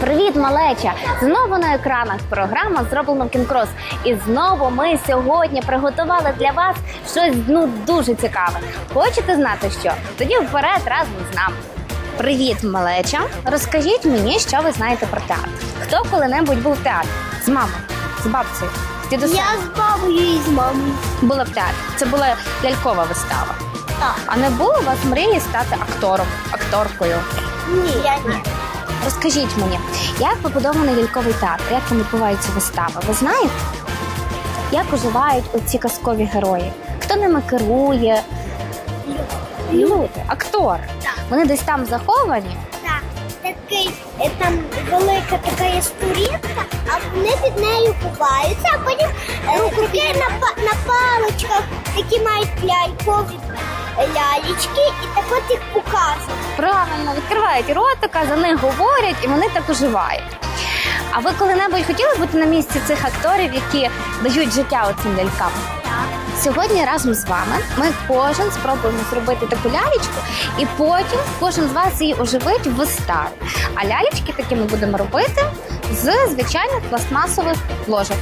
Привіт, малеча! Знову на екранах програма зроблено кінкрос. І знову ми сьогодні приготували для вас щось ну дуже цікаве. Хочете знати що? Тоді вперед разом з нами. Привіт, малеча! Розкажіть мені, що ви знаєте про театр. Хто коли-небудь був в театрі? З мамою, з бабцею, з дідусем? Я з бабою і з мамою. була в театрі. Це була лялькова вистава. Так. А не було у вас мрії стати актором, акторкою? Ні. Я ні. Розкажіть мені, як побудований ляльковий театр, як там відбуваються вистави? Ви знаєте? Як оживають оці казкові герої? Хто ними керує? Люди, актори. Так. Вони десь там заховані. Так. Такий е, там велика така є сторінка, а вони під нею ховаються, а потім е, такі на, па- на паличках, які мають лялькові лялечки, і так от їх показують. Правильно, відкривають ротика, за них говорять, і вони так оживають. А ви коли-небудь хотіли бути на місці цих акторів, які дають життя оцим лялькам? Сьогодні разом з вами ми кожен спробуємо зробити таку лялечку, і потім кожен з вас її оживить в виставі. А лялечки такі ми будемо робити з звичайних пластмасових ложок.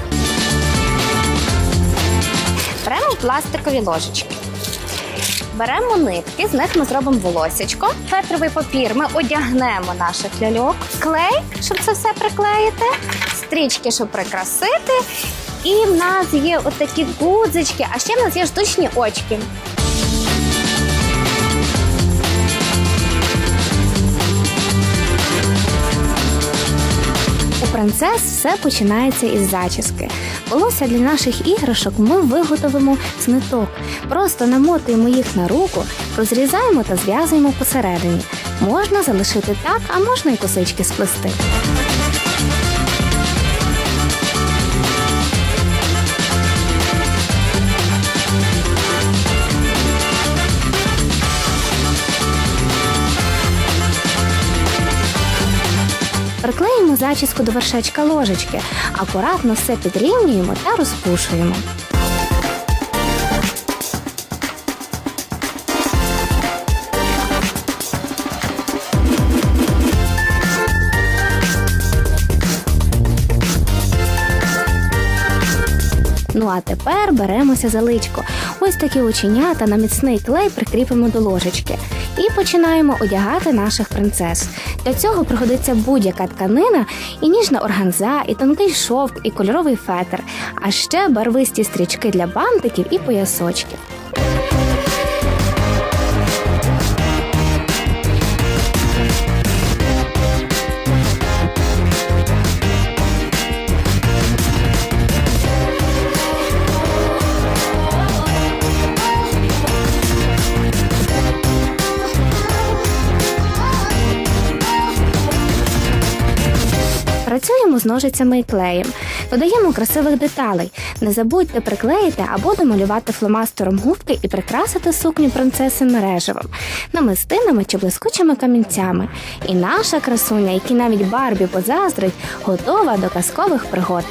Беремо пластикові ложечки. Беремо нитки, з них ми зробимо волосечко. Фетровий папір ми одягнемо наших ляльок, клей, щоб це все приклеїти, стрічки, щоб прикрасити. І в нас є отакі гудзички, а ще в нас є штучні очки. Принцес все починається із зачіски. Волосся для наших іграшок ми виготовимо з. Просто намотуємо їх на руку, розрізаємо та зв'язуємо посередині. Можна залишити так, а можна і косички сплести. Приклеїмо зачіску до вершечка ложечки, акуратно все підрівнюємо та розпушуємо. Ну а тепер беремося за личко. Ось такі оченята на міцний клей прикріпимо до ложечки і починаємо одягати наших принцес. Для цього пригодиться будь-яка тканина, і ніжна органза, і тонкий шовк, і кольоровий фетр, а ще барвисті стрічки для бантиків і поясочків. Працюємо з ножицями і клеєм, додаємо красивих деталей. Не забудьте приклеїти або домалювати фломастером губки і прикрасити сукню принцеси мережевим, намистинами чи блискучими камінцями. І наша красуня, якій навіть Барбі позаздрить, готова до казкових пригод.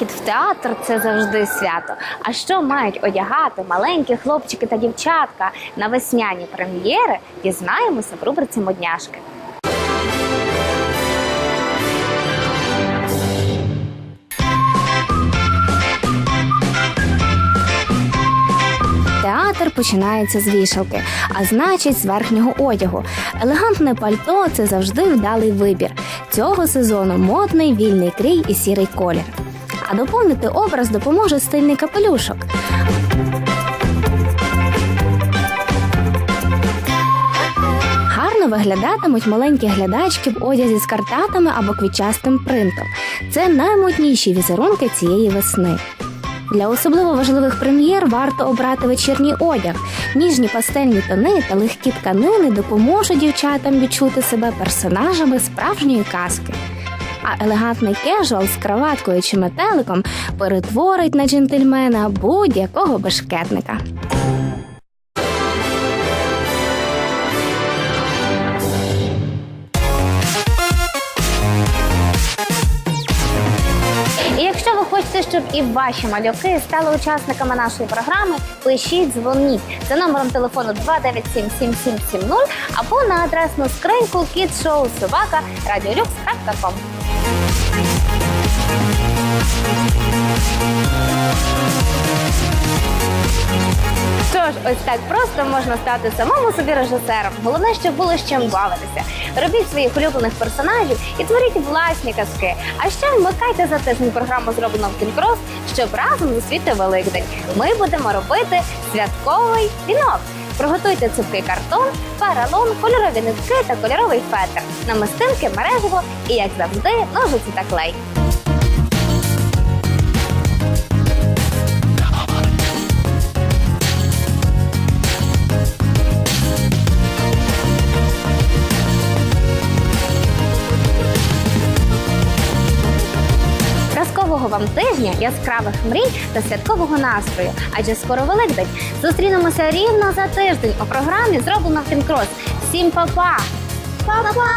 Вихід в театр це завжди свято. А що мають одягати маленькі хлопчики та дівчатка на весняні прем'єри, дізнаємося в рубриці Модняшки. Театр починається з вішалки, а значить з верхнього одягу. Елегантне пальто це завжди вдалий вибір. Цього сезону модний вільний крій і сірий колір. А доповнити образ допоможе стильний капелюшок. Гарно виглядатимуть маленькі глядачки в одязі з картатами або квітчастим принтом. Це наймодніші візерунки цієї весни. Для особливо важливих прем'єр варто обрати вечірній одяг. Ніжні пастельні тони та легкі тканини допоможуть дівчатам відчути себе персонажами справжньої казки а елегантний кежуал з краваткою чи метеликом перетворить на джентльмена будь-якого бешкетника. Хочете, щоб і ваші малюки стали учасниками нашої програми. Пишіть дзвоніть за номером телефону 2977770 або на адресну скриньку кітшоусобака.radiolux.com. Що ж, ось так просто можна стати самому собі режисером. Головне, щоб було з чим бавитися. Робіть своїх улюблених персонажів і творіть власні казки. А ще вмикайте за тиждень програму зроблено в Кінкрос, щоб разом зустріти Великдень. Ми будемо робити святковий вінок. Приготуйте цупкий картон, паралон, кольорові нитки та кольоровий фетр, намистинки, мережево і, як завжди, ножиці та клей. Тижня, яскравих мрій та святкового настрою. Адже скоро Великдень. Зустрінемося рівно за тиждень у програмі зроблено в Кінкрос. Всім па-па! Па-па!